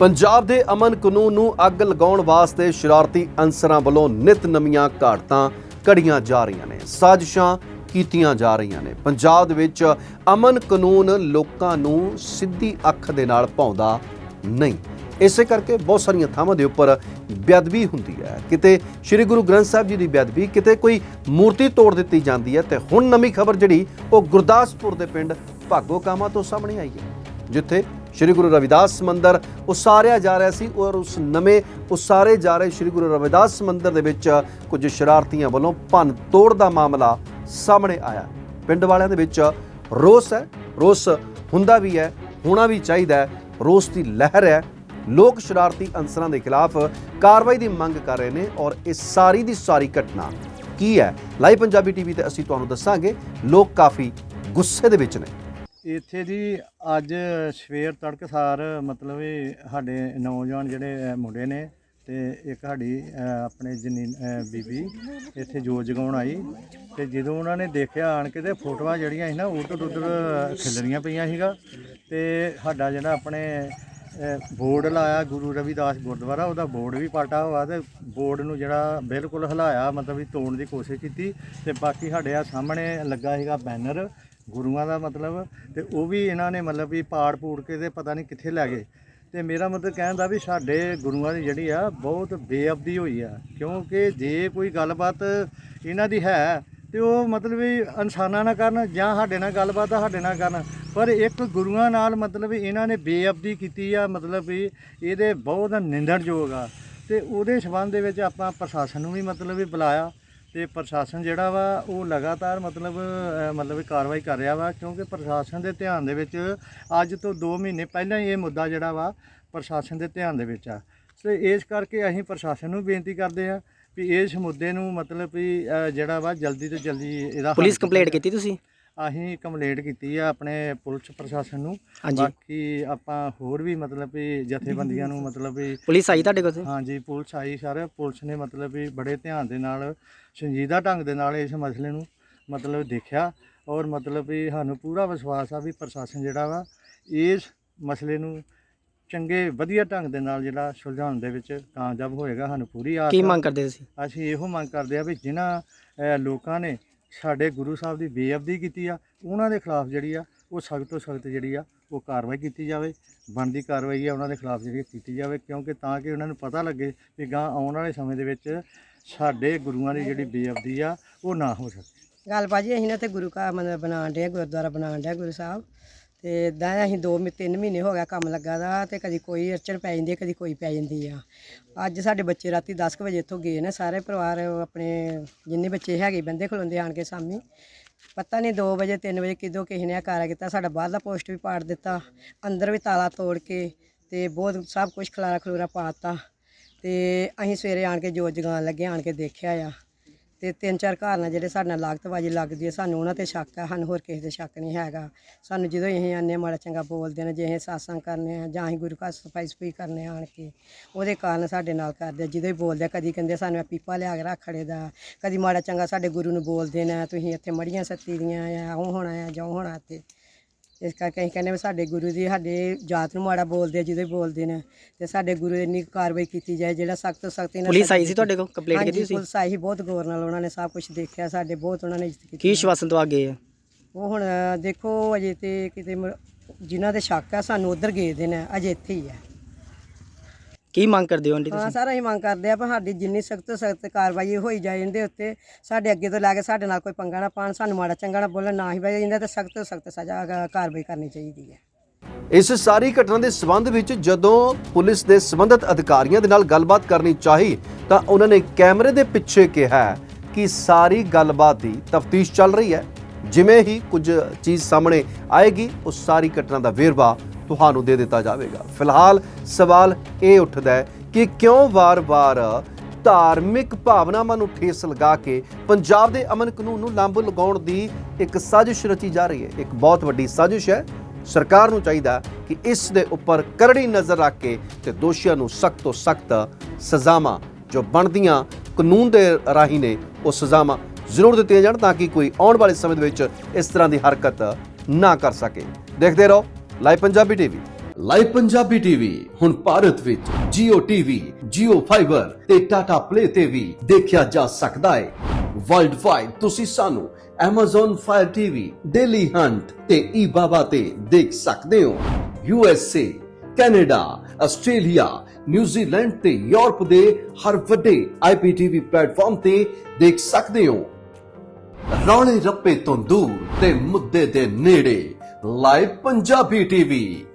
ਪੰਜਾਬ ਦੇ ਅਮਨ ਕਾਨੂੰਨ ਨੂੰ ਅੱਗ ਲਗਾਉਣ ਵਾਸਤੇ ਸ਼ਰਾਰਤੀ ਅਨਸਰਾਂ ਵੱਲੋਂ ਨਿਤ ਨਵੀਆਂ ਘਾਟਾਂ ਘੜੀਆਂ ਜਾ ਰਹੀਆਂ ਨੇ, ਸਾਜ਼ਿਸ਼ਾਂ ਕੀਤੀਆਂ ਜਾ ਰਹੀਆਂ ਨੇ। ਪੰਜਾਬ ਦੇ ਵਿੱਚ ਅਮਨ ਕਾਨੂੰਨ ਲੋਕਾਂ ਨੂੰ ਸਿੱਧੀ ਅੱਖ ਦੇ ਨਾਲ ਪਾਉਂਦਾ ਨਹੀਂ। ਇਸੇ ਕਰਕੇ ਬਹੁਤ ਸਾਰੀਆਂ ਥਾਵਾਂ ਦੇ ਉੱਪਰ ਬੇਅਦਬੀ ਹੁੰਦੀ ਹੈ। ਕਿਤੇ ਸ੍ਰੀ ਗੁਰੂ ਗ੍ਰੰਥ ਸਾਹਿਬ ਜੀ ਦੀ ਬੇਅਦਬੀ, ਕਿਤੇ ਕੋਈ ਮੂਰਤੀ ਤੋੜ ਦਿੱਤੀ ਜਾਂਦੀ ਹੈ ਤੇ ਹੁਣ ਨਵੀਂ ਖਬਰ ਜਿਹੜੀ ਉਹ ਗੁਰਦਾਸਪੁਰ ਦੇ ਪਿੰਡ ਭਾਗੋ ਕਾਮਾ ਤੋਂ ਸਾਹਮਣੇ ਆਈ ਹੈ, ਜਿੱਥੇ ਸ੍ਰੀ ਗੁਰੂ ਰਵਿਦਾਸ ਮੰਦਿਰ ਉਸਾਰਿਆ ਜਾ ਰਿਹਾ ਸੀ ਔਰ ਉਸ ਨਵੇਂ ਉਸਾਰੇ ਜਾ ਰਹੇ ਸ੍ਰੀ ਗੁਰੂ ਰਵਿਦਾਸ ਮੰਦਿਰ ਦੇ ਵਿੱਚ ਕੁਝ ਸ਼ਰਾਰਤੀਆਂ ਵੱਲੋਂ ਭੰਨ ਤੋੜ ਦਾ ਮਾਮਲਾ ਸਾਹਮਣੇ ਆਇਆ। ਪਿੰਡ ਵਾਲਿਆਂ ਦੇ ਵਿੱਚ ਰੋਸ ਹੈ, ਰੋਸ ਹੁੰਦਾ ਵੀ ਹੈ, ਹੋਣਾ ਵੀ ਚਾਹੀਦਾ ਹੈ, ਰੋਸ ਦੀ ਲਹਿਰ ਹੈ। ਲੋਕ ਸ਼ਰਾਰਤੀ ਅਨਸਰਾਂ ਦੇ ਖਿਲਾਫ ਕਾਰਵਾਈ ਦੀ ਮੰਗ ਕਰ ਰਹੇ ਨੇ ਔਰ ਇਹ ਸਾਰੀ ਦੀ ਸਾਰੀ ਘਟਨਾ ਕੀ ਹੈ? ਲਾਈਵ ਪੰਜਾਬੀ ਟੀਵੀ ਤੇ ਅਸੀਂ ਤੁਹਾਨੂੰ ਦੱਸਾਂਗੇ। ਲੋਕ ਕਾਫੀ ਗੁੱਸੇ ਦੇ ਵਿੱਚ ਨੇ। ਇੱਥੇ ਜੀ ਅੱਜ ਸਵੇਰ ਤੜਕਸਾਰ ਮਤਲਬ ਇਹ ਸਾਡੇ ਨੌਜਵਾਨ ਜਿਹੜੇ ਮੁੰਡੇ ਨੇ ਤੇ ਇੱਕ ਸਾਡੀ ਆਪਣੇ ਜਨੀ ਬੀਬੀ ਇੱਥੇ ਜੋਤ ਜਗਾਉਣ ਆਈ ਤੇ ਜਦੋਂ ਉਹਨਾਂ ਨੇ ਦੇਖਿਆ ਆਣ ਕੇ ਤੇ ਫੋਟੋਆਂ ਜਿਹੜੀਆਂ ਸੀ ਨਾ ਉਧਰ ਉਧਰ ਖਿਲਰੀਆਂ ਪਈਆਂ ਸੀਗਾ ਤੇ ਸਾਡਾ ਜਿਹੜਾ ਆਪਣੇ ਬੋਰਡ ਲਾਇਆ ਗੁਰੂ ਰਵਿਦਾਸ ਗੁਰਦੁਆਰਾ, ਉਹਦਾ ਬੋਰਡ ਵੀ ਪਾਟਾ ਹੋਇਆ ਤੇ ਬੋਰਡ ਨੂੰ ਜਿਹੜਾ ਬਿਲਕੁਲ ਹਿਲਾਇਆ ਮਤਲਬ ਵੀ ਤੋੜਨ ਦੀ ਕੋਸ਼ਿਸ਼ ਕੀਤੀ ਤੇ ਬਾਕੀ ਸਾਡੇ ਆ ਸਾਹਮਣੇ ਲੱਗਾ ਸੀਗਾ ਬੈਨਰ ਗੁਰੂਆਂ ਦਾ ਮਤਲਬ ਤੇ ਉਹ ਵੀ ਇਹਨਾਂ ਨੇ ਮਤਲਬ ਵੀ ਪਾੜ ਪੂੜ ਕੇ ਤੇ ਪਤਾ ਨਹੀਂ ਕਿੱਥੇ ਲੈ ਗਏ। ਤੇ ਮੇਰਾ ਮਤਲਬ ਕਹਿਣ ਦਾ ਵੀ ਸਾਡੇ ਗੁਰੂਆਂ ਦੀ ਜਿਹੜੀ ਆ ਬਹੁਤ ਬੇਅਬਦੀ ਹੋਈ ਆ। ਕਿਉਂਕਿ ਜੇ ਕੋਈ ਗੱਲਬਾਤ ਇਹਨਾਂ ਦੀ ਹੈ ਤੇ ਉਹ ਮਤਲਬ ਵੀ ਇਨਸਾਨਾਂ ਨਾਲ ਕਰਨ ਜਾਂ ਸਾਡੇ ਨਾਲ ਗੱਲਬਾਤ ਸਾਡੇ ਨਾਲ ਕਰਨ, ਪਰ ਇੱਕ ਗੁਰੂਆਂ ਨਾਲ ਮਤਲਬ ਵੀ ਇਹਨਾਂ ਨੇ ਬੇਅਬਦੀ ਕੀਤੀ ਆ, ਮਤਲਬ ਵੀ ਇਹਦੇ ਬਹੁਤ ਨਿੰਦਣਯੋਗ ਆ। ਤੇ ਉਹਦੇ ਸਬੰਧ ਦੇ ਵਿੱਚ ਆਪਾਂ ਪ੍ਰਸ਼ਾਸਨ ਨੂੰ ਵੀ ਮਤਲਬ ਵੀ ਬੁਲਾਇਆ। ਤੇ ਪ੍ਰਸ਼ਾਸਨ ਜਿਹੜਾ ਵਾ ਉਹ ਲਗਾਤਾਰ ਮਤਲਬ ਮਤਲਬ ਕਾਰਵਾਈ ਕਰ ਰਿਹਾ ਵਾ ਕਿਉਂਕਿ ਪ੍ਰਸ਼ਾਸਨ ਦੇ ਧਿਆਨ ਦੇ ਵਿੱਚ ਅੱਜ ਤੋਂ 2 ਮਹੀਨੇ ਪਹਿਲਾਂ ਹੀ ਇਹ ਮੁੱਦਾ ਜਿਹੜਾ ਵਾ ਪ੍ਰਸ਼ਾਸਨ ਦੇ ਧਿਆਨ ਦੇ ਵਿੱਚ ਆ ਤੇ ਇਸ ਕਰਕੇ ਅਸੀਂ ਪ੍ਰਸ਼ਾਸਨ ਨੂੰ ਬੇਨਤੀ ਕਰਦੇ ਆ ਵੀ ਇਸ ਮੁੱਦੇ ਨੂੰ ਮਤਲਬ ਵੀ ਜਿਹੜਾ ਵਾ ਜਲਦੀ ਤੋਂ ਜਲਦੀ ਇਹਦਾ ਪੁਲਿਸ ਕੰਪਲੇਂਟ। ਕੀਤੀ ਤੁਸੀਂ ਅਸੀਂ ਕੰਪਲੇਂਟ ਕੀਤੀ ਆ ਆਪਣੇ ਪੁਲਿਸ ਪ੍ਰਸ਼ਾਸਨ ਨੂੰ। ਬਾਕੀ ਆਪਾਂ ਹੋਰ ਵੀ ਮਤਲਬ ਵੀ ਜਥੇਬੰਦੀਆਂ ਨੂੰ ਮਤਲਬ ਵੀ ਪੁਲਿਸ ਆਈ ਤੁਹਾਡੇ ਕੋਲ ਹਾਂਜੀ ਪੁਲਿਸ ਆਈ ਸਰ। ਪੁਲਿਸ ਨੇ ਮਤਲਬ ਵੀ ਬੜੇ ਧਿਆਨ ਦੇ ਨਾਲ ਸੰਜੀਦਾ ਢੰਗ ਦੇ ਨਾਲ ਇਸ ਮਸਲੇ ਨੂੰ ਮਤਲਬ ਦੇਖਿਆ ਔਰ ਮਤਲਬ ਵੀ ਸਾਨੂੰ ਪੂਰਾ ਵਿਸ਼ਵਾਸ ਆ ਵੀ ਪ੍ਰਸ਼ਾਸਨ ਜਿਹੜਾ ਵਾ ਇਸ ਮਸਲੇ ਨੂੰ ਚੰਗੇ ਵਧੀਆ ਢੰਗ ਦੇ ਨਾਲ ਜਿਹੜਾ ਸੁਲਝਾਉਣ ਦੇ ਵਿੱਚ ਕਾਮਯਾਬ ਹੋਏਗਾ। ਸਾਨੂੰ ਪੂਰੀ ਆਸ ਕੀ। ਮੰਗ ਕਰਦੇ ਤੁਸੀਂ? ਅਸੀਂ ਇਹੋ ਮੰਗ ਕਰਦੇ ਆ ਵੀ ਜਿਨ੍ਹਾਂ ਲੋਕਾਂ ਨੇ ਸਾਡੇ ਗੁਰੂ ਸਾਹਿਬ ਦੀ ਬੇਅਬਦੀ ਕੀਤੀ ਆ, ਉਹਨਾਂ ਦੇ ਖਿਲਾਫ ਜਿਹੜੀ ਆ, ਉਹ ਸਖਤ ਤੋਂ ਸਖਤ ਜਿਹੜੀ ਆ, ਉਹ ਕਾਰਵਾਈ ਕੀਤੀ ਜਾਵੇ, ਬਣਦੀ ਕਾਰਵਾਈ ਆ ਉਹਨਾਂ ਦੇ ਖਿਲਾਫ ਜਿਹੜੀ ਕੀਤੀ ਜਾਵੇ, ਕਿਉਂਕਿ ਤਾਂ ਕਿ ਉਹਨਾਂ ਨੂੰ ਪਤਾ ਲੱਗੇ ਕਿ ਗਾਂ ਆਉਣ ਵਾਲੇ ਸਮੇਂ ਦੇ ਵਿੱਚ ਸਾਡੇ ਗੁਰੂਆਂ ਦੀ ਜਿਹੜੀ ਬੇਅਬਦੀ ਆ, ਉਹ ਨਾ ਹੋ ਸਕੇ। ਗੱਲ ਬਾਜੀ ਅਸੀਂ ਨਾ ਤੇ ਗੁਰੂ ਘਰ ਮਤਲਬ ਬਣਾਉਣ ਡਿਆ ਗੁਰਦੁਆਰਾ ਬਣਾਉਣ ਡਿਆ ਗੁਰੂ ਸਾਹਿਬ। ਤੇ ਇਦਾਂ ਅਸੀਂ 2 ਤਿੰਨ ਮਹੀਨੇ ਹੋ ਗਿਆ ਕੰਮ ਲੱਗਾ ਦਾ ਤੇ ਕਦੀ ਕੋਈ ਅੜਚਣ ਪੈ ਜਾਂਦੀ ਹੈ ਕਦੀ ਕੋਈ ਪੈ ਜਾਂਦੀ ਆ। ਅੱਜ ਸਾਡੇ ਬੱਚੇ ਰਾਤੀ 10 ਕੁ ਵਜੇ ਇੱਥੋਂ ਗਏ ਨੇ, ਸਾਰੇ ਪਰਿਵਾਰ ਆਪਣੇ ਜਿੰਨੇ ਬੱਚੇ ਹੈਗੇ ਬੰਦੇ ਖਲੋਂਦੇ ਆਣ ਕੇ ਸਾਮੀ। ਪਤਾ ਨਹੀਂ 2 ਵਜੇ 3 ਵਜੇ ਕਿਦੋਂ ਕਿਸੇ ਨੇ ਆਕਾਰਾ ਕੀਤਾ ਸਾਡਾ ਬਾਹਰ ਦਾ ਪੋਸਟ ਵੀ ਪਾੜ ਦਿੱਤਾ, ਅੰਦਰ ਵੀ ਤਾਲਾ ਤੋੜ ਕੇ ਤੇ ਬਹੁਤ ਸਭ ਕੁਝ ਖਲਾਰਾ ਖਲੂਰਾ ਪਾਤਾ ਤੇ ਅਸੀਂ ਸਵੇਰੇ ਆਣ ਕੇ ਜੋਤ ਜਗਾਉਣ ਲੱਗੇ, ਆਣ ਕੇ ਦੇਖਿਆ ਆ। ਤੇ ਤਿੰਨ ਚਾਰ ਘਰ ਨਾਲ ਜਿਹੜੇ ਸਾਡੇ ਨਾਲ ਲਾਗਤਬਾਜੀ ਲੱਗਦੀ ਹੈ। ਸਾਨੂੰ ਉਹਨਾਂ ਤੇ ਸ਼ੱਕ ਹੈ ਸਾਨੂੰ ਹੋਰ ਕਿਸੇ ਤੇ ਸ਼ੱਕ ਨਹੀਂ ਹੈਗਾ। ਸਾਨੂੰ ਜਦੋਂ ਅਸੀਂ ਆਨੇ ਮਾੜਾ ਚੰਗਾ ਬੋਲਦੇ ਨੇ ਜੇ ਅਸੀਂ ਸਾਸਾਂ ਕਰਨੇ ਆ ਜਾਂ ਅਸੀਂ ਗੁਰੂ ਘਰ ਸਫ਼ਾਈ ਸਫ਼ਾਈ ਕਰਨੇ ਆਣ ਕੇ ਉਹਦੇ ਕਾਰਨ ਸਾਡੇ ਨਾਲ ਕਰਦੇ ਜਦੋਂ ਹੀ ਬੋਲਦੇ ਆ, ਕਦੀ ਕਹਿੰਦੇ ਸਾਨੂੰ ਇਹ ਪੀਪਾ ਲਿਆ ਕੇ ਰੱਖ ਖੜੇ ਦਾ ਕਦੀ ਮਾੜਾ ਚੰਗਾ ਸਾਡੇ ਗੁਰੂ ਨੂੰ ਬੋਲਦੇ ਨੇ ਤੁਸੀਂ ਇੱਥੇ ਮੜੀਆਂ ਸੱਤੀ ਦੀਆਂ ਆ ਉਹ ਹੋਣਾ ਆ ਜੋ ਹੋਣਾ ਤੇ ਇਸ ਕਰਕੇ ਅਸੀਂ ਕਹਿੰਦੇ ਵੀ ਸਾਡੇ ਗੁਰੂ ਦੀ ਸਾਡੇ ਜਾਤ ਨੂੰ ਮਾੜਾ ਬੋਲਦੇ ਆ ਹੀ ਬੋਲਦੇ ਨੇ। ਤੇ ਸਾਡੇ ਗੁਰੂ ਦੀ ਇੰਨੀ ਕਾਰਵਾਈ ਕੀਤੀ ਜਾਏ ਜਿਹੜਾ ਸਖਤ ਸਖਤ ਇਹਨਾਂ ਪੁਲਿਸ ਆਈ ਸੀ ਤੁਹਾਡੇ ਕੋਲ? ਕੰਪਲੇਂਟ ਕੀਤੀ ਤੁਸੀਂ ਪੁਲਿਸ ਆਈ ਸੀ ਬਹੁਤ ਗੌਰ ਨਾਲ ਉਹਨਾਂ ਨੇ ਸਭ ਕੁਝ ਦੇਖਿਆ ਸਾਡੇ ਬਹੁਤ ਉਹਨਾਂ ਨੇ ਇੱਜ਼ਤ ਕੀਤੀ ਕੀ ਸ਼ਵਾਸਨ ਤੋਂ ਅੱਗੇ ਹੈ? ਉਹ ਹੁਣ ਦੇਖੋ ਅਜੇ ਤੇ ਕਿਤੇ ਜਿਨ੍ਹਾਂ ਦੇ ਸ਼ੱਕ ਆ ਸਾਨੂੰ ਉਧਰ ਗਏ ਦੇ ਨੇ ਅਜੇ ਇੱਥੇ ਹੀ ਆ। ਕੀ ਮੰਗ ਕਰਦੇ ਹੋ ਆਂਟੀ ਹਾਂ ਤੁਸੀਂ? ਸਾਰਾ ਅਸੀਂ ਮੰਗ ਕਰਦੇ ਆ ਪਰ ਸਾਡੀ ਜਿੰਨੀ ਸਖਤ ਤੋਂ ਸਖਤ ਕਾਰਵਾਈ ਹੋਈ ਜਾਏ ਇਹਦੇ ਉੱਤੇ ਸਾਡੇ ਅੱਗੇ ਤੋਂ ਲੈ ਕੇ ਸਾਡੇ ਨਾਲ ਕੋਈ ਪੰਗਾ ਨਾ ਪਾਣ ਸਾਨੂੰ ਮਾੜਾ ਚੰਗਾ ਨਾ ਬੋਲਣ ਨਾ ਹੀ ਬਈ ਇਹਨਾਂ ਤੇ ਸਖਤ ਤੋਂ ਸਖਤ ਸਜ਼ਾ ਕਾਰਵਾਈ ਕਰਨੀ ਚਾਹੀਦੀ ਹੈ। ਇਸ ਸਾਰੀ ਘਟਨਾ ਦੇ ਸਬੰਧ ਵਿੱਚ ਜਦੋਂ ਪੁਲਿਸ ਦੇ ਸੰਬੰਧਿਤ ਅਧਿਕਾਰੀਆਂ ਦੇ ਨਾਲ ਗੱਲਬਾਤ ਕਰਨੀ ਚਾਹੀ ਤਾਂ ਉਹਨਾਂ ਨੇ ਕੈਮਰੇ ਦੇ ਪਿੱਛੇ ਕਿਹਾ ਕਿ ਸਾਰੀ ਗੱਲਬਾਤ ਦੀ ਤਫਤੀਸ਼ ਚੱਲ ਰਹੀ ਹੈ। ਜਿਵੇਂ ਹੀ ਕੁਝ ਚੀਜ਼ ਸਾਹਮਣੇ ਆਏਗੀ ਉਸ ਸਾਰੀ ਘਟਨਾ ਦਾ ਵੇਰਵਾ ਤੁਹਾਨੂੰ ਦੇ ਦਿੱਤਾ ਜਾਵੇਗਾ। ਫਿਲਹਾਲ ਸਵਾਲ ਇਹ ਉੱਠਦਾ ਹੈ ਕਿ ਕਿਉਂ ਵਾਰ-ਵਾਰ ਧਾਰਮਿਕ ਭਾਵਨਾਵਾਂ ਨੂੰ ਠੇਸ ਲਗਾ ਕੇ ਪੰਜਾਬ ਦੇ ਅਮਨ ਕਾਨੂੰਨ ਨੂੰ ਲਾਂਬੂ ਲਗਾਉਣ ਦੀ ਇੱਕ ਸਾਜ਼ਿਸ਼ ਰਚੀ ਜਾ ਰਹੀ ਹੈ। ਇੱਕ ਬਹੁਤ ਵੱਡੀ ਸਾਜ਼ਿਸ਼ ਹੈ। ਸਰਕਾਰ ਨੂੰ ਚਾਹੀਦਾ ਕਿ ਇਸ ਦੇ ਉੱਪਰ ਕਰੜੀ ਨਜ਼ਰ ਰੱਖ ਕੇ ਤੇ ਦੋਸ਼ੀਆਂ ਨੂੰ ਸਖਤ ਤੋਂ ਸਖਤ ਸਜ਼ਾਵਾਂ ਜੋ ਬਣਦੀਆਂ ਕਾਨੂੰਨ ਦੇ ਰਾਹੀਂ ਨੇ, ਉਹ ਸਜ਼ਾਵਾਂ ਜ਼ਰੂਰ ਦਿੱਤੀਆਂ ਜਾਣ ਤਾਂ ਕਿ ਕੋਈ ਆਉਣ ਵਾਲੇ ਸਮੇਂ ਦੇ ਵਿੱਚ ਇਸ ਤਰ੍ਹਾਂ ਦੀ ਹਰਕਤ ਨਾ ਕਰ ਸਕੇ। ਦੇਖਦੇ ਰਹੋ। Live Punjabi TV. Live Punjabi TV ਹੁਣ ਭਾਰਤ ਵਿੱਚ Jio TV, Jio Fiber ਤੇ Tata Play ਤੇ ਵੀ ਦੇਖਿਆ ਜਾ ਸਕਦਾ ਹੈ। ਵਰਲਡ ਵਾਈਡ ਤੁਸੀਂ ਸਾਨੂੰ Amazon Fire TV, Daily Hunt ਤੇ eBaba ਤੇ ਦੇਖ ਸਕਦੇ ਹੋ। USA, Canada, Australia, New Zealand ਤੇ ਯੂਰਪ ਦੇ ਹਰ ਵੱਡੇ IPTV ਪਲੇਟਫਾਰਮ ਤੇ ਦੇਖ ਸਕਦੇ ਹੋ। ਰੌਲੇ ਰੱਪੇ ਤੋਂ ਦੂਰ ਤੇ ਮੁੱਦੇ ਦੇ ਨੇੜੇ। Live Punjabi TV